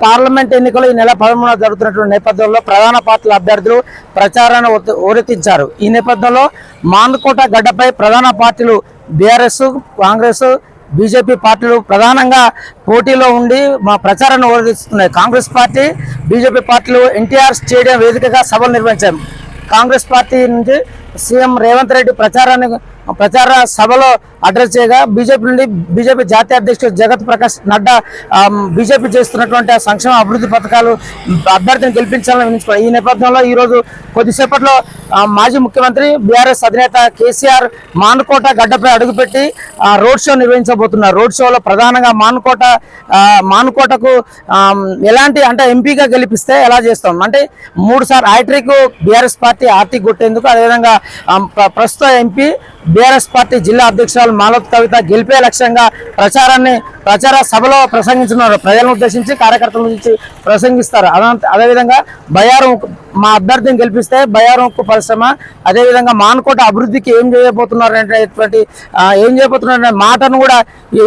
Parliament ఎన్నికలు ఈ నెల పదమూడున జరుగుతున్నటువంటి నేపథ్యంలో ప్రధాన పార్టీల అభ్యర్థులు ప్రచారాన్ని ఒత్తి- ఓరెత్తించారు ఈ నేపథ్యంలో మాందుకోట గడ్డపై ప్రధాన పార్టీలు బీఆర్ఎస్ కాంగ్రెస్ బీజేపీ పార్టీలు ప్రధానంగా పోటీలో ఉండి మా ప్రచారాన్ని ఓరెత్తిస్తున్నాయి కాంగ్రెస్ పార్టీ బీజేపీ పార్టీలు ఎన్టీఆర్ స్టేడియం వేదికగా సభలు నిర్వహించారు కాంగ్రెస్ పార్టీ నుంచి సీఎం రేవంత్ రెడ్డి ప్రచారాన్ని ప్రచార సభలో అడ్రస్ చేయగా బీజేపీ నుండి బీజేపీ జాతీయ అధ్యక్షుడు జగత్ ప్రకాష్ నడ్డా బీజేపీ చేస్తున్నటువంటి ఆ సంక్షేమ అభివృద్ధి పథకాలు అభ్యర్థిని గెలిపించాలని ఈ నేపథ్యంలో ఈరోజు కొద్దిసేపట్లో మాజీ ముఖ్యమంత్రి బీఆర్ఎస్ అధినేత కేసీఆర్ మానుకోట గడ్డపై అడుగుపెట్టి ఆ, రోడ్ షో నిర్వహించబోతున్నారు. రోడ్ షోలో ప్రధానంగా మానుకోట మానుకోటకు ఎలాంటి అంటే ఎంపీగా గెలిపిస్తే ఎలా చేస్తాం? అంటే మూడు సార్లు హ్యాట్రిక్ బీఆర్ఎస్ పార్టీ ఆర్టీ కొట్టేందుకు అదేవిధంగా ప్రస్తుత ఎంపీ బీఆర్ఎస్ పార్టీ జిల్లా అధ్యక్షురాలు మాలత్ కవిత గెలిపే లక్ష్యంగా ప్రచారాన్ని ప్రచార సభలో ప్రసంగించున్నారు ప్రజలను ఉద్దేశించి కార్యకర్తల నుంచి ప్రసంగిస్తారు. అదన అదేవిధంగా బయారం మా అభ్యర్థిని గెలిపిస్తే బయారం ఉక్కు పరిశ్రమ అదేవిధంగా మాన్కోట అభివృద్ధికి ఏం చేయబోతున్నారు అనేటువంటి ఏం చేయబోతున్నారు మాటను కూడా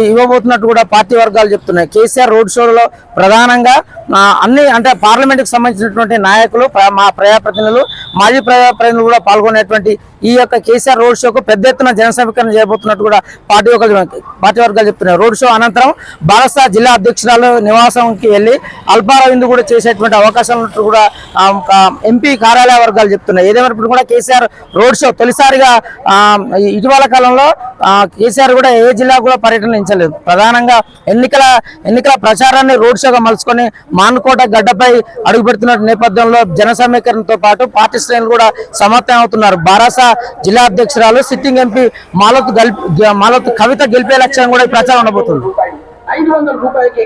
ఇవ్వబోతున్నట్టు కూడా పార్టీ వర్గాలు చెప్తున్నాయి. కేసీఆర్ రోడ్ షోలో ప్రధానంగా అన్ని అంటే పార్లమెంట్కి సంబంధించినటువంటి నాయకులు ప్ర- మా ప్రజాప్రతినిధులు మాజీ ప్రజాప్రతినిధులు కూడా పాల్గొనేటువంటి ఈ యొక్క కేసీఆర్ రోడ్ షోకు పెద్ద ఎత్తున జన సమీకరణ చేయబోతున్నట్టు కూడా పార్టీ వర్గాలు పార్టీ వర్గాలు చెప్తున్నారు. రోడ్ షో అనంతరం బాలసా జిల్లా అధ్యక్షురాలు నివాసంకి వెళ్ళి అల్పార విందు కూడా చేసేటువంటి అవకాశం ఉన్నట్టు కూడా ఎంపీ కార్యాలయ వర్గాలు చెప్తున్నాయి ఏదేమైనప్పుడు కూడా కేసీఆర్ రోడ్ షో తొలిసారిగా ఇటీవల కాలంలో కేసీఆర్ కూడా ఏ జిల్లా కూడా పర్యటనించలేదు ప్రధానంగా ఎన్నికల ఎన్నికల ప్రచారాన్ని రోడ్ షోగా మలుచుకొని మానుకోట గడ్డపై అడుగుపెడుతున్న నేపథ్యంలో జన సమీకరణతో పాటు పార్టీ శ్రేణులు కూడా సమర్థం అవుతున్నారు. బారాసా జిల్లా అధ్యక్షురాలు సిట్టింగ్ సిట్టింగ్ ఎంపీ మాలత్ గెలిపి మాలత్ కవిత గెలిపే లక్ష్యం కూడా ఈ ప్రచారం ఉండబోతుంది. ఐదు వందల రూపాయలకి